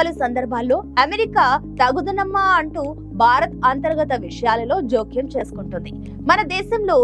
పలు సందర్భాల్లో అమెరికా తగుదనమ్మా అంటూ భారత్ అంతర్గత విషయాలలో జోక్యం చేసుకుంటుంది. మన దేశంలో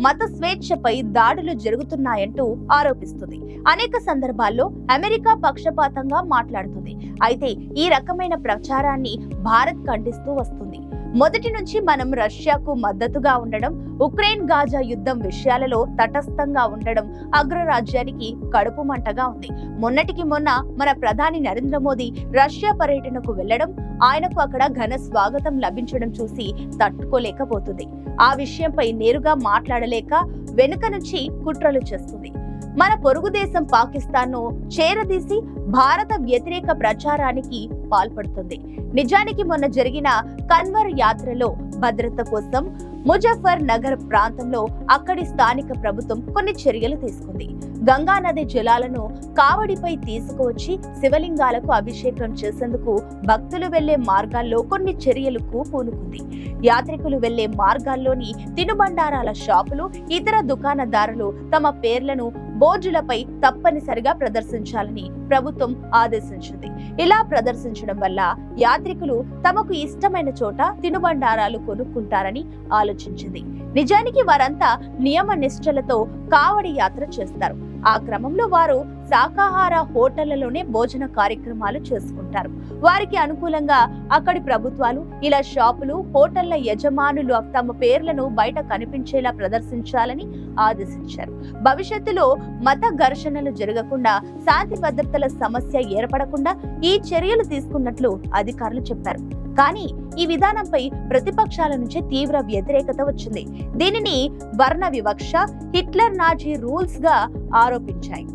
మత స్వేచ్ఛపై దాడులు జరుగుతున్నాయంటూ ఆరోపిస్తుంది. అనేక సందర్భాల్లో అమెరికా పక్షపాతంగా మాట్లాడుతుంది. అయితే ఈ రకమైన ప్రచారాన్ని భారత్ ఖండిస్తూ వస్తుంది. మొదటి నుంచి మనం రష్యాకు మద్దతుగా ఉండడం ఉక్రెయిన్ గాజా యుద్ధం విషయాలలో తటస్థంగా ఉండడం అగ్రరాజ్యానికి కడుపు మంటగా ఉంది. మొన్నటికి మొన్న మన ప్రధాని నరేంద్ర మోదీ రష్యా పర్యటనకు వెళ్ళడం ఆయనకు అక్కడ ఘన స్వాగతం లభించడం చూసి తట్టుకోలేకపోతుంది. ఆ విషయంపై నేరుగా మాట్లాడలేక వెనుక నుంచి కుట్రలు చేస్తుంది. మన పొరుగు దేశం పాకిస్తాన్ను చేరదీసి భారత వ్యతిరేక ప్రచారానికి పాల్పడుతుంది. నిజానికి మొన్న జరిగిన కన్వర్ యాత్రలో భద్రత కోసం ముజఫర్ నగర్ ప్రాంతంలో అక్కడి స్థానిక ప్రభుత్వం కొన్ని చర్యలు తీసుకుంది. గంగా నది జలాలను కావడిపై తీసుకువచ్చి శివలింగాలకు అభిషేకం చేసేందుకు భక్తులు వెళ్ళే మార్గాల్లో కొన్ని చర్యలకు పూనుకుంది. యాత్రికులు వెళ్ళే మార్గాల్లోని తినుబండారాల షాపులు ఇతర దుకాణదారులు తమ పేర్లను బోర్డులపై తప్పనిసరిగా ప్రదర్శించాలని ప్రభుత్వం ఆదేశించింది. ఇలా ప్రదర్శించడం వల్ల యాత్రికులు తమకు ఇష్టమైన చోట తినుబండారాలు కొనుక్కుంటారని ఆలోచించింది. నిజానికి వారంతా నియమ నిష్ఠలతో కావడి యాత్ర చేస్తారు. ఆ క్రమంలో వారు శాకాహార హోటళ్ళలోనే భోజన కార్యక్రమాలు చేసుకుంటారు. వారికి అనుకూలంగా అక్కడి ప్రభుత్వాలు ఇలా షాపులు హోటళ్ళ యజమానులు తమ పేర్లను బయట కనిపించేలా ప్రదర్శించాలని ఆదేశించారు. భవిష్యత్తులో మత ఘర్షణలు జరగకుండా శాంతి భద్రతల సమస్య ఏర్పడకుండా ఈ చర్యలు తీసుకున్నట్లు అధికారులు చెప్పారు. కానీ ఈ విధానంపై ప్రతిపక్షాల నుంచి తీవ్ర వ్యతిరేకత వచ్చింది. దీనిని వర్ణ వివక్ష హిట్లర్ నాజీ రూల్స్గా ఆరోపించాయి.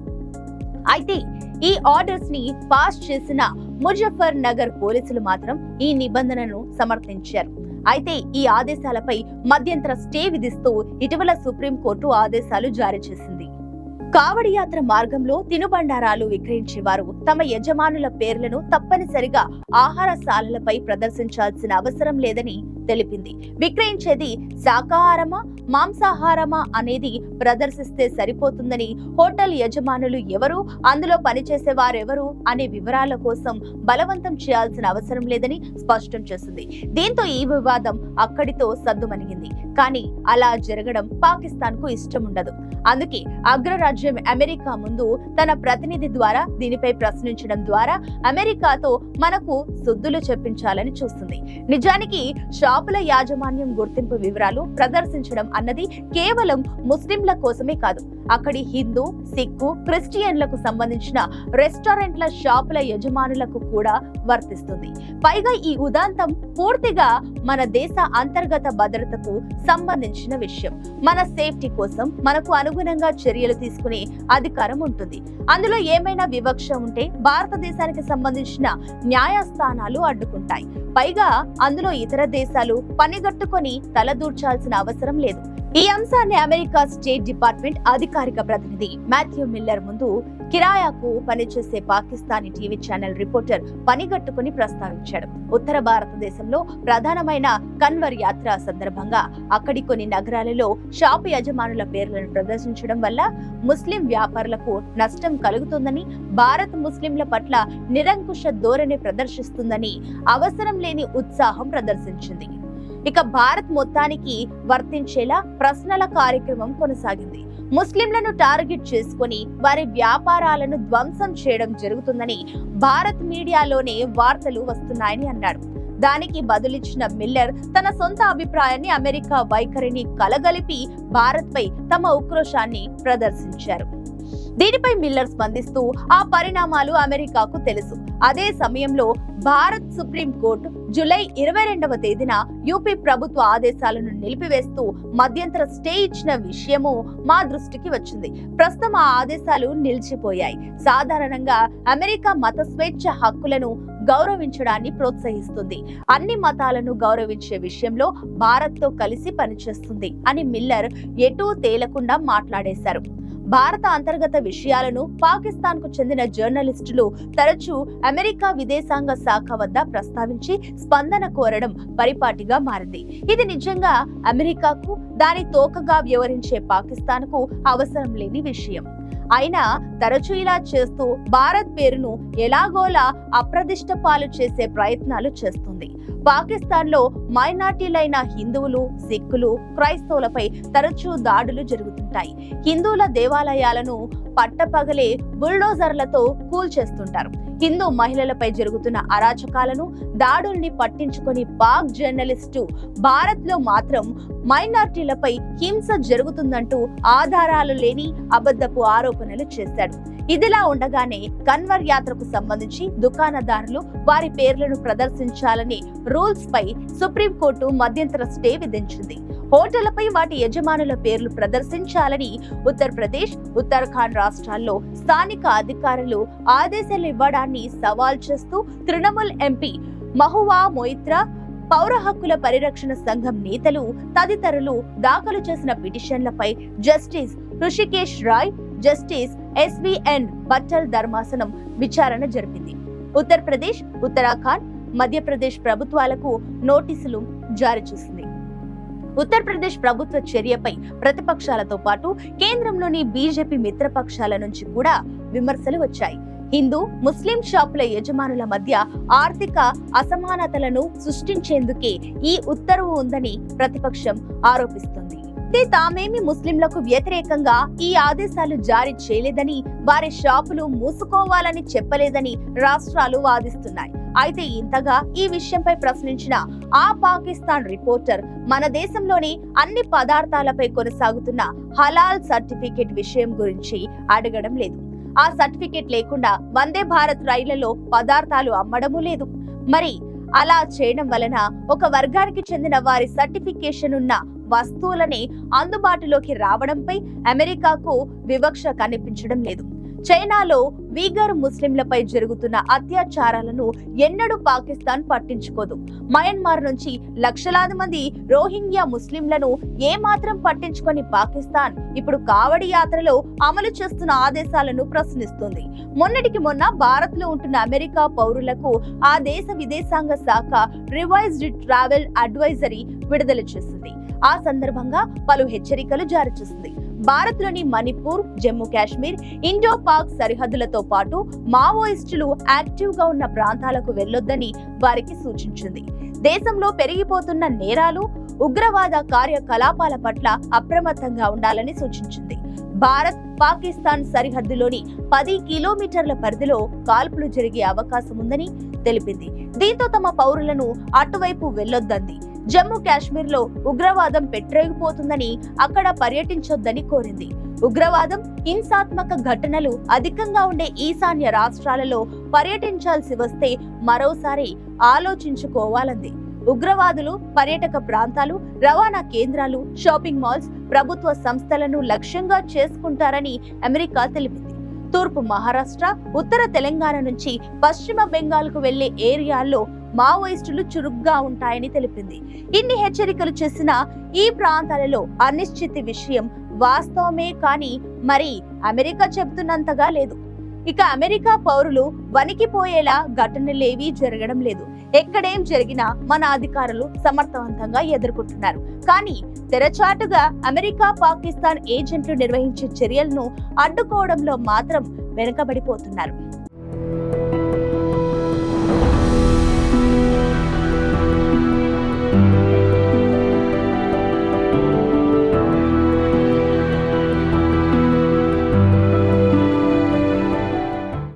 అయితే ఈ ఆర్డర్స్ని పాస్ చేసిన ముజఫర్ నగర్ పోలీసులు మాత్రం ఈ నిబంధనను సమర్థించారు. అయితే ఈ ఆదేశాలపై మధ్యంతర స్టే విధిస్తూ ఇటీవల సుప్రీంకోర్టు ఆదేశాలు జారీ చేసింది. కావడి యాత్ర మార్గంలో తినుబండారాలు విక్రయించేవారు. తమ యజమానుల పేర్లను తప్పనిసరిగా ఆహారశాలలపై ప్రదర్శించాల్సిన అవసరం లేదని తెలిపింది. విక్రయించేది శాకాహారమా మాంసాహారమా అనేది ప్రదర్శిస్తే సరిపోతుందని హోటల్ యజమానులు ఎవరు అందులో పనిచేసే వారెవరు అనే వివరాల కోసం బలవంతం చేయాల్సిన అవసరం లేదని స్పష్టం చేసింది. దీంతో ఈ వివాదం అక్కడితో సద్దుమణిగింది. కానీ అలా జరగడం పాకిస్తాన్కు ఇష్టం ఉండదు అందుకే అగ్రరాజ్య అమెరికా ముందు తన ప్రతినిధి ద్వారా దీనిపై ప్రశ్నించడం ద్వారా అమెరికాతో మనకు సుద్దులు చెప్పించాలని చూస్తుంది. నిజానికి షాపుల యాజమాన్యం గుర్తింపు వివరాలు ప్రదర్శించడం అన్నది కేవలం ముస్లింల కోసమే కాదు. అక్కడి హిందూ సిక్కు క్రిస్టియన్లకు సంబంధించిన రెస్టారెంట్ల షాపుల యజమానులకు కూడా వర్తిస్తుంది. పైగా ఈ ఉదాంతం పూర్తిగా మన దేశ అంతర్గత భద్రతకు సంబంధించిన విషయం. మన సేఫ్టీ కోసం మనకు అనుగుణంగా చర్యలు తీసుకునే అధికారం ఉంటుంది. అందులో ఏమైనా వివక్ష ఉంటే భారతదేశానికి సంబంధించిన న్యాయస్థానాలు అడ్డుకుంటాయి. పైగా అందులో ఇతర దేశాలు పనిగట్టుకొని తలదూర్చాల్సిన అవసరం లేదు. ఈ అంశాన్ని అమెరికా స్టేట్ డిపార్ట్మెంట్ అధికారిక ప్రతినిధి మాథ్యూ మిల్లర్ ముందు కిరాయాకు పనిచేసే పాకిస్తానీ టీవీ ఛానల్ రిపోర్టర్ పనిగట్టుకుని ప్రస్తావించాడు. ఉత్తర భారతదేశంలో ప్రధానమైన కన్వర్ యాత్ర సందర్భంగా అక్కడి కొన్ని నగరాలలో షాపు యజమానుల పేర్లను ప్రదర్శించడం వల్ల ముస్లిం వ్యాపారులకు నష్టం కలుగుతుందని భారత్ ముస్లింల పట్ల నిరంకుశ ధోరణి ప్రదర్శిస్తుందని అవసరం లేని ఉత్సాహం ప్రదర్శించింది. ఇక భారత్ మొత్తానికి వర్తించేలా ప్రశ్నల కార్యక్రమం కొనసాగింది. ముస్లింలను టార్గెట్ చేసుకుని వారి వ్యాపారాలను ధ్వంసం చేయడం జరుగుతుందని భారత్ మీడియాలోనే వార్తలు వస్తున్నాయని అన్నాడు. దానికి బదులిచ్చిన మిల్లర్ తన సొంత అభిప్రాయాన్ని అమెరికా వైఖరిని కలగలిపి భారత్పై తమ ఉక్రోషాన్ని ప్రదర్శించారు. దీనిపై మిల్లర్ స్పందిస్తూ ఆ పరిణామాలు అమెరికాకు తెలుసు. అదే సమయంలో భారత్ సుప్రీం కోర్టు జూలై ఇరవై రెండవ తేదీన యూపీ ప్రభుత్వ ఆదేశాలను నిలిపివేస్తూ మధ్యంతర స్టే ఇచ్చిన విషయము మా దృష్టికి వచ్చింది. ప్రస్తుతం ఆ ఆదేశాలు నిలిచిపోయాయి. సాధారణంగా అమెరికా మత స్వేచ్ఛ హక్కులను గౌరవించడాన్ని ప్రోత్సహిస్తుంది. అన్ని మతాలను గౌరవించే విషయంలో భారత్తో కలిసి పనిచేస్తుంది అని మిల్లర్ ఎటూ తేలకుండా మాట్లాడేశారు. భారత అంతర్గత విషయాలను పాకిస్తాన్కు చెందిన జర్నలిస్టులు తరచూ అమెరికా విదేశాంగ శాఖ వద్ద ప్రస్తావించి స్పందన కోరడం పరిపాటిగా మారింది. ఇది నిజంగా అమెరికాకు దాని తోకగా వ్యవహరించే పాకిస్తాన్కు అవసరం లేని విషయం. అయినా తరచూ ఇలా చేస్తూ భారత్ పేరును ఎలాగోలా అప్రదిష్ట పాలు చేసే ప్రయత్నాలు చేస్తుంది. పాకిస్తాన్లో మైనార్టీలైన హిందువులు సిక్కులు క్రైస్తవులపై తరచూ దాడులు జరుగుతుంటాయి. హిందువుల దేవాలయాలను పట్టపగలే బుల్డోజర్లతో కూల్చేస్తుంటారు హిందూ మహిళలపై జరుగుతున్న అరాచకాలను దాడుల్ని పట్టించుకొని పాక్ జర్నలిస్టు భారత్లో మాత్రం మైనార్టీలపై హింస జరుగుతుందంటూ ఆధారాలు లేని అబద్ధపు ఆరోపణలు చేశాడు. ఇదిలా ఉండగానే కన్వర్ యాత్రకు సంబంధించి దుకాణదారులు వారి పేర్లను ప్రదర్శించాలని రూల్స్ పై సుప్రీంకోర్టు మధ్యంతర స్టే విధించింది. హోటళ్ళపై వాటి యజమానుల పేర్లు ప్రదర్శించాలని ఉత్తరప్రదేశ్ ఉత్తరాఖండ్ రాష్ట్రాల్లో స్థానిక అధికారులు ఆదేశాలు ఇవ్వడాన్ని సవాల్ చేస్తూ తృణమూల్ ఎంపీ మహువా మొయిత్రా పౌర హక్కుల పరిరక్షణ సంఘం నేతలు తదితరులు దాఖలు చేసిన పిటిషన్లపై justice Hrishikesh Roy justice SVN బట్టల్ ధర్మాసనం విచారణ జరిపింది. ఉత్తరప్రదేశ్ ఉత్తరాఖండ్ మధ్యప్రదేశ్ ప్రభుత్వాలకు నోటీసులు జారీ చేసింది. ఉత్తరప్రదేశ్ ప్రభుత్వ చర్యపై ప్రతిపక్షాలతో పాటు కేంద్రంలోని బీజేపీ మిత్రపక్షాల నుంచి కూడా విమర్శలు వచ్చాయి. హిందూ ముస్లిం షాపుల యజమానుల మధ్య ఆర్థిక అసమానతలను సృష్టించేందుకే ఈ ఉత్తర్వు ఉందని ప్రతిపక్షం ఆరోపిస్తుంది. అయితే తామేమి ముస్లింలకు వ్యతిరేకంగా ఈ ఆదేశాలు జారీ చేయలేదని వారి షాపులు మూసుకోవాలని చెప్పలేదని రాష్ట్రాలు వాదిస్తున్నాయి. అయితే ఇంతగా ఈ విషయంపై ప్రశ్నించిన ఆ పాకిస్తాన్ రిపోర్టర్ మన దేశంలోని అన్ని పదార్థాలపై కొనసాగుతున్న హలాల్ సర్టిఫికేట్ విషయం గురించి అడగడం లేదు. ఆ సర్టిఫికేట్ లేకుండా వందే భారత్ రైళ్ళలో పదార్థాలు అమ్మడము లేదు. మరి అలా చేయడం వలన ఒక వర్గానికి చెందిన వారి సర్టిఫికేషన్ ఉన్న వస్తువులని అందుబాటులోకి రావడంపై అమెరికాకు వివక్ష కనిపించడం లేదు. చైనాలో వీగర్ ముస్లింలపై జరుగుతున్న అత్యాచారాలను ఎన్నడూ పాకిస్తాన్ పట్టించుకోదు. మయన్మార్ నుంచి లక్షలాది మంది రోహింగ్యా ముస్లింలను ఏమాత్రం పట్టించుకొని పాకిస్తాన్ ఇప్పుడు కావడి యాత్రలో అమలు చేస్తున్న ఆదేశాలను ప్రశ్నిస్తుంది. మొన్నటికి మొన్న భారత్లో ఉంటున్న అమెరికా పౌరులకు ఆ దేశ విదేశాంగ శాఖ రివైజ్డ్ ట్రావెల్ అడ్వైజరీ విడుదల చేసింది. ఆ సందర్భంగా పలు హెచ్చరికలు జారీ చేసింది. భారత్లోని మణిపూర్ జమ్మూ కాశ్మీర్ ఇండో పాక్ సరిహద్దులతో పాటు మావోయిస్టులు యాక్టివ్గా ఉన్న ప్రాంతాలకు వెళ్ళొద్దని వారికి సూచించింది. దేశంలో పెరిగిపోతున్న నేరాలు ఉగ్రవాద కార్యకలాపాల పట్ల అప్రమత్తంగా ఉండాలని సూచించింది. భారత్ పాకిస్తాన్ సరిహద్దులోని పది కిలోమీటర్ల పరిధిలో కాల్పులు జరిగే అవకాశం ఉందని తెలిపింది. దీంతో తమ పౌరులను అటువైపు వెళ్ళొద్దంది జమ్మూ కాశ్మీర్లో ఉగ్రవాదం పెట్టరేగిపోతుందని అక్కడ పర్యటించొద్దని కోరింది. ఉగ్రవాదం హింసాత్మక ఘటనలు అధికంగా ఉండే ఈశాన్య రాష్ట్రాలలో పర్యటించాల్సి వస్తే మరోసారి ఆలోచించుకోవాలంది. ఉగ్రవాదులు పర్యాటక ప్రాంతాలు రవాణా కేంద్రాలు షాపింగ్ మాల్స్ ప్రభుత్వ సంస్థలను లక్ష్యంగా చేసుకుంటారని అమెరికా తెలిపింది. తూర్పు మహారాష్ట్ర ఉత్తర తెలంగాణ నుంచి పశ్చిమ బెంగాల్కు వెళ్ళే ఏరియాల్లో మావోయిస్టులు చురుగ్గా ఉంటాయని తెలిపింది. ఇన్ని హెచ్చరికలు చేసిన ఈ ప్రాంతాలలో అనిశ్చితి విషయం వాస్తవమే కానీ మరి అమెరికా చెబుతున్నంతగా లేదు. ఇక అమెరికా పౌరులు వణికిపోయేలా ఘటనలేవీ జరగడం లేదు. ఎక్కడేం జరిగినా మన అధికారులు సమర్థవంతంగా ఎదుర్కొంటున్నారు. కానీ తెరచాటుగా అమెరికా పాకిస్తాన్ ఏజెంట్లు నిర్వహించే చర్యలను అడ్డుకోవడంలో మాత్రం వెనుకబడిపోతున్నారు.